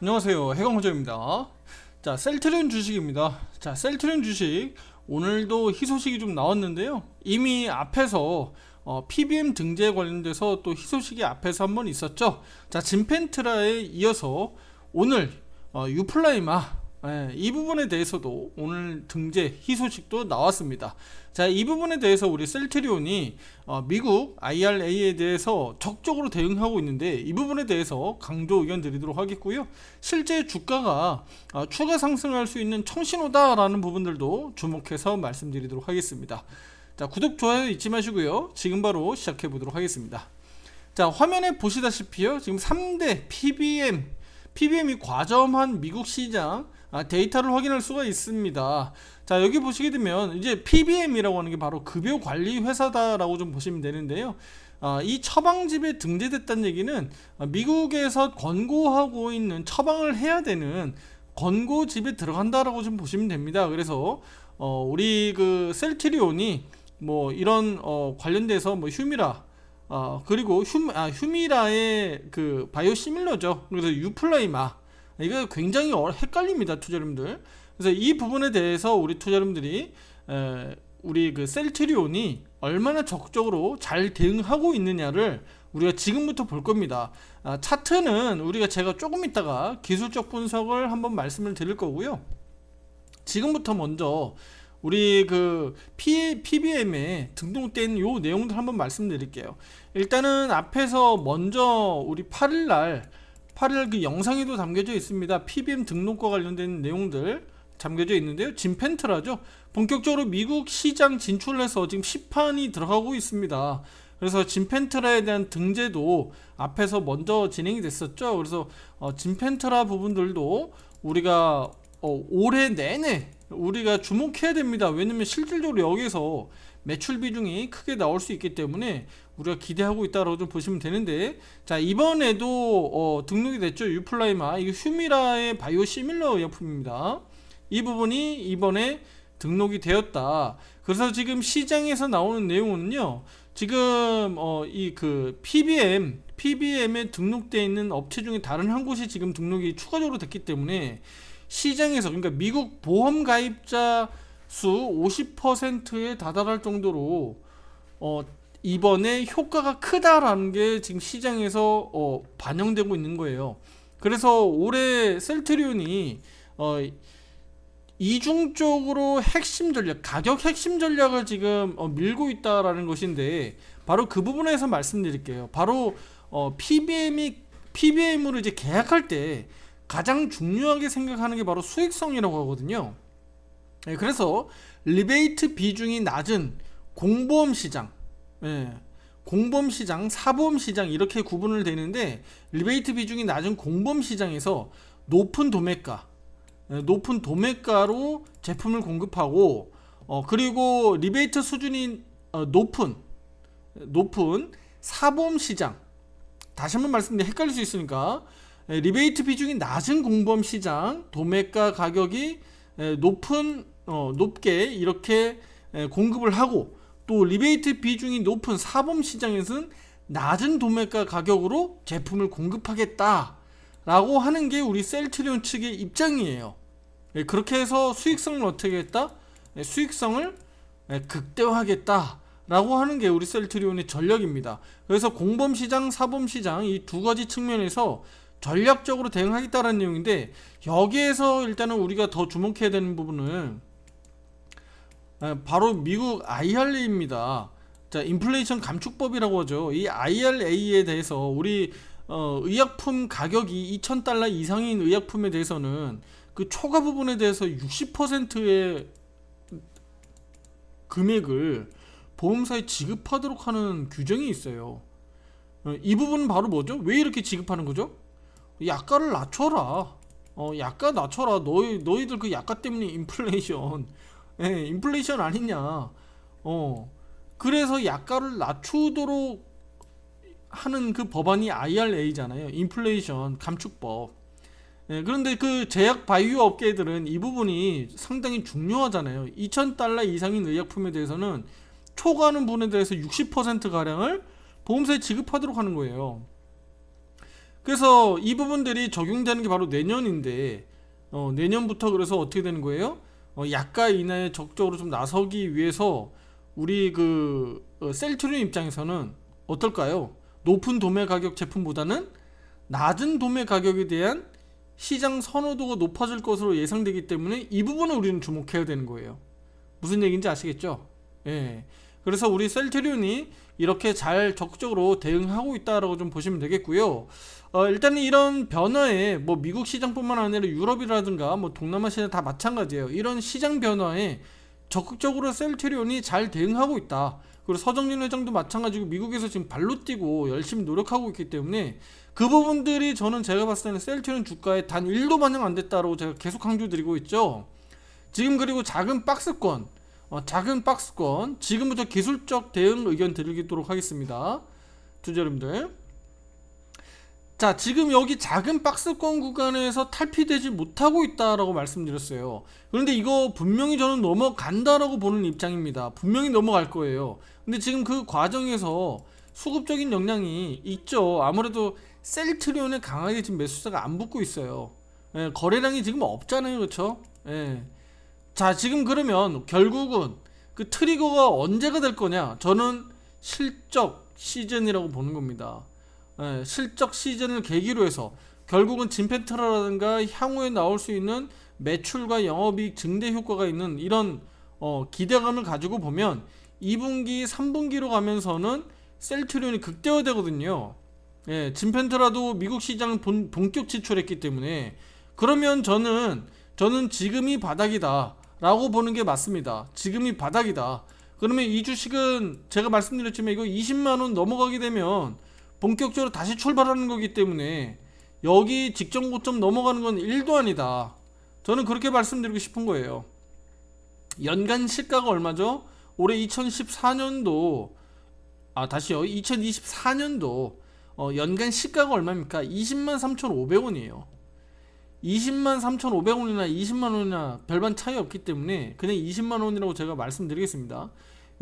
안녕하세요. 해광호저입니다. 자 셀트리온 주식입니다. 자 셀트리온 주식. 오늘도 희소식이 좀 나왔는데요. 이미 앞에서 어, PBM 등재 관련돼서 또 희소식이 앞에서 한 번 있었죠. 자 진펜트라에 이어서 오늘 어, 유플라이마 예, 이 부분에 대해서도 오늘 등재 희소식도 나왔습니다. 자, 이 부분에 대해서 우리 셀트리온이 어, 미국 IRA에 대해서 적극적으로 대응하고 있는데 이 부분에 대해서 강조 의견 드리도록 하겠고요. 실제 주가가 어, 추가 상승할 수 있는 청신호다라는 부분들도 주목해서 말씀드리도록 하겠습니다. 자, 구독, 좋아요 잊지 마시고요. 지금 바로 시작해 보도록 하겠습니다. 자, 화면에 보시다시피요. 지금 3대 PBM, PBM이 과점한 미국 시장 아, 데이터를 확인할 수가 있습니다. 자, 여기 보시게 되면 이제 PBM이라고 하는 게 바로 급여 관리 회사다라고 좀 보시면 되는데요. 아, 이 처방집에 등재됐다는 얘기는 아, 미국에서 권고하고 있는 처방을 해야 되는 권고집에 들어간다라고 좀 보시면 됩니다. 그래서 어, 우리 그 셀트리온이 뭐 이런 어, 관련돼서 뭐 휴미라 어, 그리고 휴, 아, 휴미라의 그 바이오시밀러죠. 그래서 유플라이마 이거 굉장히 어- 헷갈립니다, 투자자분들. 그래서 이 부분에 대해서 우리 투자자분들이 에, 우리 그 셀트리온이 얼마나 적극적으로 잘 대응하고 있느냐를 우리가 지금부터 볼 겁니다. 아, 차트는 우리가 제가 조금 있다가 기술적 분석을 한번 말씀을 드릴 거고요. 지금부터 먼저 우리 그 P, PBM에 등록된 요 내용들 한번 말씀드릴게요. 일단은 앞에서 먼저 우리 8일 날 8일 그 영상에도 담겨져 있습니다. PBM 등록과 관련된 내용들 담겨져 있는데요. 진펜트라죠. 본격적으로 미국 시장 진출해서 지금 시판이 들어가고 있습니다. 그래서 진펜트라에 대한 등재도 앞에서 먼저 진행이 됐었죠. 그래서 어, 진펜트라 부분들도 우리가 어, 올해 내내 우리가 주목해야 됩니다. 왜냐면 실질적으로 여기서 매출 비중이 크게 나올 수 있기 때문에 우리가 기대하고 있다라고 좀 보시면 되는데 자 이번에도 어, 등록이 됐죠 유플라이마 이게 휴미라의 바이오 시밀러 의약품입니다. 이 부분이 이번에 등록이 되었다. 그래서 지금 시장에서 나오는 내용은요. 지금 어, 이 그 PBM PBM에 등록되어 있는 업체 중에 다른 한 곳이 지금 등록이 추가적으로 됐기 때문에 시장에서 그러니까 미국 보험 가입자 수 50%에 다다를 정도로 어, 이번에 효과가 크다라는 게 지금 시장에서 어, 반영되고 있는 거예요. 그래서 올해 셀트리온이 어, 이중적으로 핵심 전략, 가격 핵심 전략을 지금 어, 밀고 있다라는 것인데 바로 그 부분에서 말씀드릴게요. 바로 어, PBM이 PBM으로 이제 계약할 때 가장 중요하게 생각하는 게 바로 수익성이라고 하거든요. 예, 그래서 리베이트 비중이 낮은 공보험 시장, 예, 공보험 시장, 사보험 시장 이렇게 구분을 되는데 리베이트 비중이 낮은 공보험 시장에서 높은 도매가, 예, 높은 도매가로 제품을 공급하고 어, 그리고 리베이트 수준이 어, 높은 높은 사보험 시장. 다시 한번 말씀드리면 헷갈릴 수 있으니까. 예, 리베이트 비중이 낮은 공보험 시장 도매가 가격이 예, 높은 어, 높게 이렇게 예, 공급을 하고 또 리베이트 비중이 높은 사보험 시장에서는 낮은 도매가 가격으로 제품을 공급하겠다라고 하는 게 우리 셀트리온 측의 입장이에요. 예, 그렇게 해서 수익성을 어떻게 했다? 예, 수익성을 예, 극대화하겠다라고 하는 게 우리 셀트리온의 전략입니다. 그래서 공범 시장, 사범 시장 이 두 가지 측면에서 전략적으로 대응하겠다라는 내용인데 여기에서 일단은 우리가 더 주목해야 되는 부분은 예, 바로 미국 IRA입니다. 자, 인플레이션 감축법이라고 하죠. 이 IRA에 대해서 우리 어, 의약품 가격이 2,000달러 이상인 의약품에 대해서는 그 초과 부분에 대해서 60%의 금액을 보험사에 지급하도록 하는 규정이 있어요. 어, 이 부분은 바로 뭐죠? 왜 이렇게 지급하는 거죠? 약가를 낮춰라. 어, 약가 낮춰라. 너희 너희들 그 약가 때문에 인플레이션, 예, 인플레이션 아니냐? 어, 그래서 약가를 낮추도록 하는 그 법안이 IRA잖아요. 인플레이션 감축법. 예, 그런데 그 제약 바이오 업계들은 이 부분이 상당히 중요하잖아요. 2,000달러 이상인 의약품에 대해서는 초과하는 부분에 대해서 60% 가량을 보험사에 지급하도록 하는 거예요. 그래서 이 부분들이 적용되는 게 바로 내년인데 어, 내년부터 그래서 어떻게 되는 거예요? 어, 약가 인하에 적극적으로 좀 나서기 위해서 우리 그 어, 셀트리온 입장에서는 어떨까요? 높은 도매 가격 제품보다는 낮은 도매 가격에 대한 시장 선호도가 높아질 것으로 예상되기 때문에 이 부분을 우리는 주목해야 되는 거예요. 무슨 얘기인지 아시겠죠? 예. 그래서 우리 셀트리온이 이렇게 잘 적극적으로 대응하고 있다라고 좀 보시면 되겠고요. 어, 일단은 이런 변화에 뭐 미국 시장뿐만 아니라 유럽이라든가 뭐 동남아 시장 다 마찬가지예요. 이런 시장 변화에 적극적으로 셀트리온이 잘 대응하고 있다. 그리고 서정진 회장도 마찬가지고 미국에서 지금 발로 뛰고 열심히 노력하고 있기 때문에 그 부분들이 저는 제가 봤을 때는 셀트리온 주가에 단 1도 반영 안 됐다라고 제가 계속 강조드리고 있죠. 지금 그리고 작은 박스권 어, 작은 박스권 지금부터 기술적 대응 의견 드리도록 하겠습니다. 투자 여러분들. 자, 지금 여기 작은 박스권 구간에서 탈피되지 못하고 있다라고 말씀드렸어요. 그런데 이거 분명히 저는 넘어간다라고 보는 입장입니다. 분명히 넘어갈 거예요. 근데 지금 그 과정에서 수급적인 역량이 있죠. 아무래도 셀트리온에 강하게 지금 매수자가 안 붙고 있어요. 예, 거래량이 지금 없잖아요. 그렇죠? 예. 자, 지금 그러면 결국은 그 트리거가 언제가 될 거냐? 저는 실적 시즌이라고 보는 겁니다. 예, 실적 시즌을 계기로 해서 결국은 진펜트라든가 향후에 나올 수 있는 매출과 영업이익 증대 효과가 있는 이런 어, 기대감을 가지고 보면 2분기, 3분기로 가면서는 셀트리온이 극대화되거든요. 예, 진펜트라도 미국 시장 본, 본격 진출했기 때문에 그러면 저는 저는 지금이 바닥이다 라고 보는 게 맞습니다. 지금이 바닥이다. 그러면 이 주식은 제가 말씀드렸지만 이거 20만 원 넘어가게 되면 본격적으로 다시 출발하는 거기 때문에 여기 직전 고점 넘어가는 건 1도 아니다. 저는 그렇게 말씀드리고 싶은 거예요. 연간 시가가 얼마죠? 올해 2014년도 아 다시요. 2024년도 어, 연간 시가가 얼마입니까? 20만 3,500원이에요. 20만 3,500원이나 20만 원이나 별반 차이 없기 때문에 그냥 20만 원이라고 제가 말씀드리겠습니다.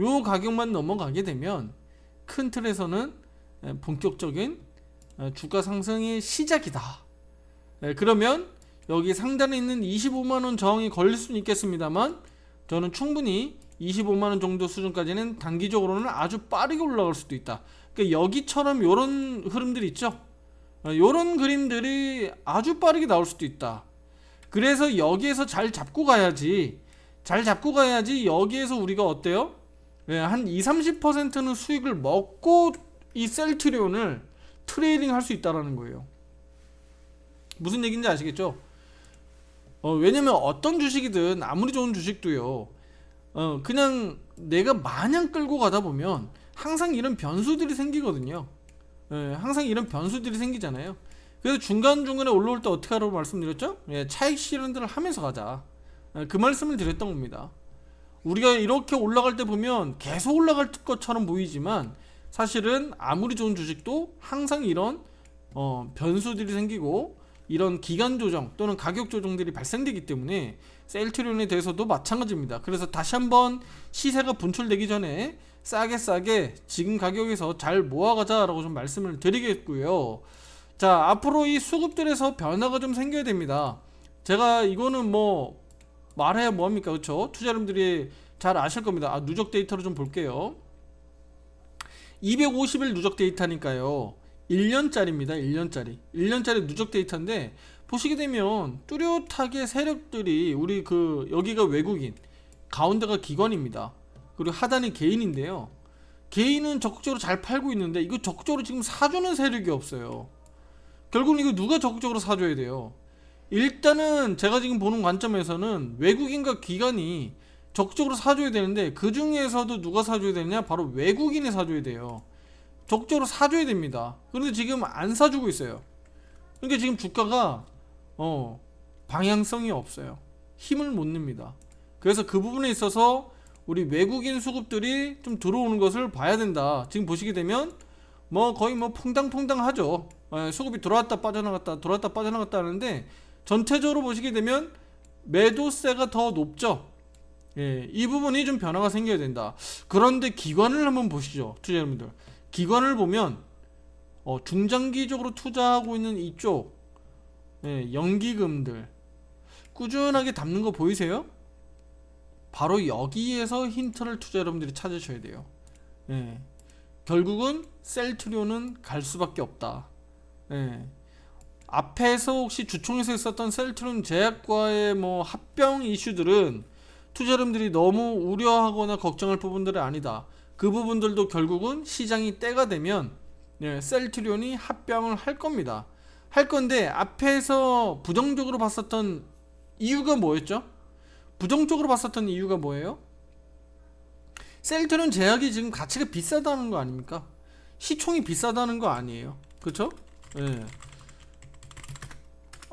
요 가격만 넘어가게 되면 큰 틀에서는 에, 본격적인 에, 주가 상승의 시작이다. 에, 그러면 여기 상단에 있는 25만 원 저항이 걸릴 수는 있겠습니다만 저는 충분히 25만 원 정도 수준까지는 단기적으로는 아주 빠르게 올라갈 수도 있다. 그러니까 여기처럼 이런 흐름들이 있죠. 이런 그림들이 아주 빠르게 나올 수도 있다. 그래서 여기에서 잘 잡고 가야지. 잘 잡고 가야지 여기에서 우리가 어때요? 예, 한 2, 30%는 수익을 먹고 이 셀트리온을 트레이딩 할 수 있다라는 거예요. 무슨 얘기인지 아시겠죠? 어, 왜냐면 어떤 주식이든 아무리 좋은 주식도요. 어, 그냥 내가 마냥 끌고 가다 보면 항상 이런 변수들이 생기거든요. 예, 항상 이런 변수들이 생기잖아요. 그래서 중간중간에 올라올 때 어떻게 하라고 말씀드렸죠? 예, 차익 실현들을 하면서 가자. 예, 그 말씀을 드렸던 겁니다. 우리가 이렇게 올라갈 때 보면 계속 올라갈 것처럼 보이지만 사실은 아무리 좋은 주식도 항상 이런 어, 변수들이 생기고 이런 기간 조정 또는 가격 조정들이 발생되기 때문에 셀트리온에 대해서도 마찬가지입니다. 그래서 다시 한번 시세가 분출되기 전에 싸게 싸게 지금 가격에서 잘 모아가자라고 좀 말씀을 드리겠고요. 자 앞으로 이 수급들에서 변화가 좀 생겨야 됩니다. 제가 이거는 뭐 말해야 뭐합니까 그렇죠? 투자자분들이 잘 아실 겁니다. 아, 누적 데이터로 좀 볼게요. 250일 누적 데이터니까요. 1년짜리입니다. 1년짜리. 1년짜리 누적 데이터인데 보시게 되면 뚜렷하게 세력들이 우리 그 여기가 외국인, 가운데가 기관입니다. 그리고 하단이 개인인데요. 개인은 적극적으로 잘 팔고 있는데 이거 적극적으로 지금 사주는 세력이 없어요. 결국은 이거 누가 적극적으로 사줘야 돼요. 일단은 제가 지금 보는 관점에서는 외국인과 기관이 적극적으로 사줘야 되는데 그 중에서도 누가 사줘야 되느냐? 바로 외국인이 사줘야 돼요. 적극적으로 사줘야 됩니다. 그런데 지금 안 사주고 있어요. 그러니까 지금 주가가 어 방향성이 없어요. 힘을 못 냅니다. 그래서 그 부분에 있어서 우리 외국인 수급들이 좀 들어오는 것을 봐야 된다. 지금 보시게 되면 뭐 거의 뭐 퐁당퐁당 하죠. 예, 수급이 들어왔다 빠져나갔다 들어왔다 빠져나갔다 하는데 전체적으로 보시게 되면 매도세가 더 높죠. 예, 이 부분이 좀 변화가 생겨야 된다. 그런데 기관을 한번 보시죠. 투자 여러분들. 기관을 보면 어, 중장기적으로 투자하고 있는 이쪽 예, 연기금들 꾸준하게 담는 거 보이세요? 바로 여기에서 힌트를 투자 여러분들이 찾으셔야 돼요. 예. 결국은 셀트리온은 갈 수밖에 없다. 예. 앞에서 혹시 주총에서 있었던 셀트리온 제약과의 뭐 합병 이슈들은 투자 여러분들이 너무 우려하거나 걱정할 부분들은 아니다. 그 부분들도 결국은 시장이 때가 되면 예, 셀트리온이 합병을 할 겁니다. 할 건데 앞에서 부정적으로 봤었던 이유가 뭐였죠? 부정적으로 봤었던 이유가 뭐예요? 셀트리온 제약이 지금 가치가 비싸다는 거 아닙니까? 시총이 비싸다는 거 아니에요. 그쵸? 예.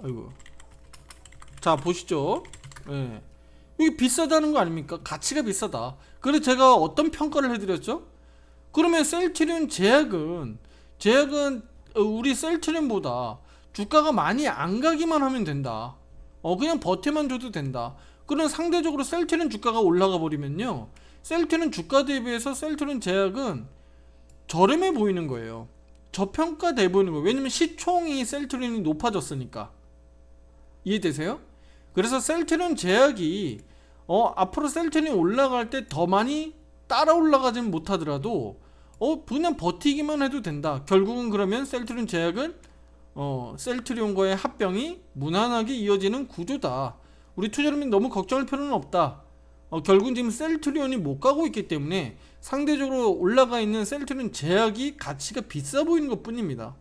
아이고. 자, 보시죠. 예. 이게 비싸다는 거 아닙니까? 가치가 비싸다. 그래서 제가 어떤 평가를 해드렸죠? 그러면 셀트리온 제약은, 제약은 어, 우리 셀트리온보다 주가가 많이 안 가기만 하면 된다. 어, 그냥 버텨만 줘도 된다. 그런 상대적으로 셀트리온 주가가 올라가 버리면요. 셀트리온 주가 대비해서 셀트리온 제약은 저렴해 보이는 거예요. 저평가돼 보이는 거예요. 왜냐면 시총이 셀트리온이 높아졌으니까. 이해되세요? 그래서 셀트리온 제약이 어, 앞으로 셀트리온이 올라갈 때 더 많이 따라 올라가진 못하더라도 어, 그냥 버티기만 해도 된다. 결국은 그러면 셀트리온 제약은 어, 셀트리온과의 합병이 무난하게 이어지는 구조다. 우리 투자자님 너무 걱정할 필요는 없다. 어, 결국은 지금 셀트리온이 못 가고 있기 때문에 상대적으로 올라가 있는 셀트리온 제약이 가치가 비싸 보이는 것 뿐입니다.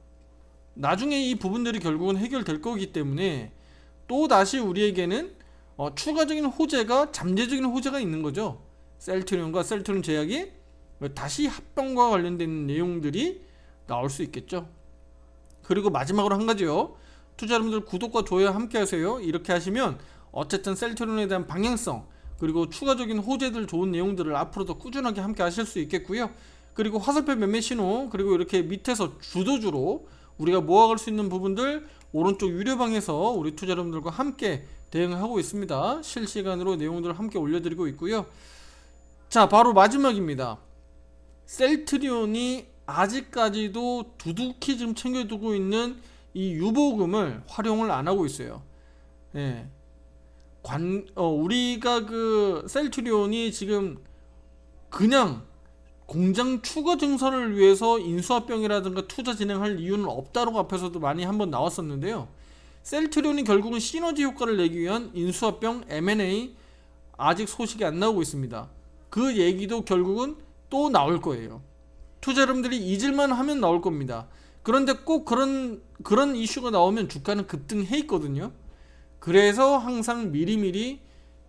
나중에 이 부분들이 결국은 해결될 거기 때문에 또 다시 우리에게는 어, 추가적인 호재가 잠재적인 호재가 있는 거죠. 셀트리온과 셀트리온 제약이 다시 합병과 관련된 내용들이 나올 수 있겠죠. 그리고 마지막으로 한 가지요. 투자 여러분들 구독과 좋아요 함께 하세요. 이렇게 하시면 어쨌든 셀트리온에 대한 방향성 그리고 추가적인 호재들 좋은 내용들을 앞으로도 꾸준하게 함께 하실 수 있겠고요. 그리고 화살표 매매 신호 그리고 이렇게 밑에서 주도주로 우리가 모아갈 수 있는 부분들 오른쪽 유료방에서 우리 투자 여러분들과 함께 대응하고 있습니다. 실시간으로 내용들을 함께 올려드리고 있고요. 자, 바로 마지막입니다. 셀트리온이 아직까지도 두둑히 지금 챙겨두고 있는 이 유보금을 활용을 안 하고 있어요. 예. 관, 어, 우리가 그 셀트리온이 지금 그냥 공장 추가 증설을 위해서 인수합병이라든가 투자 진행할 이유는 없다라고 앞에서도 많이 한번 나왔었는데요. 셀트리온이 결국은 시너지 효과를 내기 위한 인수합병 M&A 아직 소식이 안 나오고 있습니다. 그 얘기도 결국은 또 나올 거예요. 투자 여러분들이 잊을만 하면 나올 겁니다. 그런데 꼭 그런 그런 이슈가 나오면 주가는 급등해 있거든요. 그래서 항상 미리미리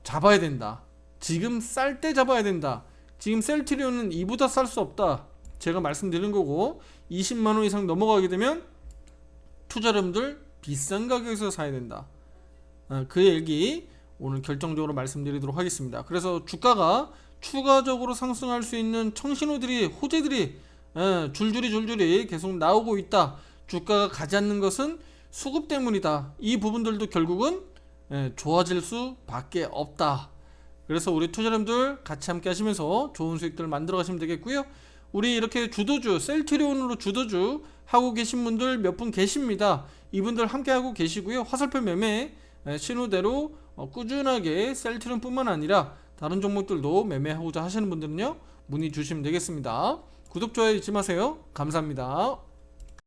잡아야 된다. 지금 쌀 때 잡아야 된다. 지금 셀트리온은 이보다 쌀 수 없다. 제가 말씀드린 거고 20만 원 이상 넘어가게 되면 투자 여러분들 비싼 가격에서 사야 된다. 아, 그 얘기 오늘 결정적으로 말씀드리도록 하겠습니다. 그래서 주가가 추가적으로 상승할 수 있는 청신호들이 호재들이 예, 줄줄이 줄줄이 계속 나오고 있다. 주가가 가지 않는 것은 수급 때문이다. 이 부분들도 결국은 예, 좋아질 수밖에 없다. 그래서 우리 투자자님들 같이 함께 하시면서 좋은 수익들 만들어 가시면 되겠고요. 우리 이렇게 주도주 셀트리온으로 주도주 하고 계신 분들 몇 분 계십니다. 이분들 함께 하고 계시고요. 화살표 매매 예, 신호대로 어, 꾸준하게 셀트리온뿐만 아니라 다른 종목들도 매매하고자 하시는 분들은요 문의 주시면 되겠습니다. 구독 좋아요 잊지 마세요. 감사합니다.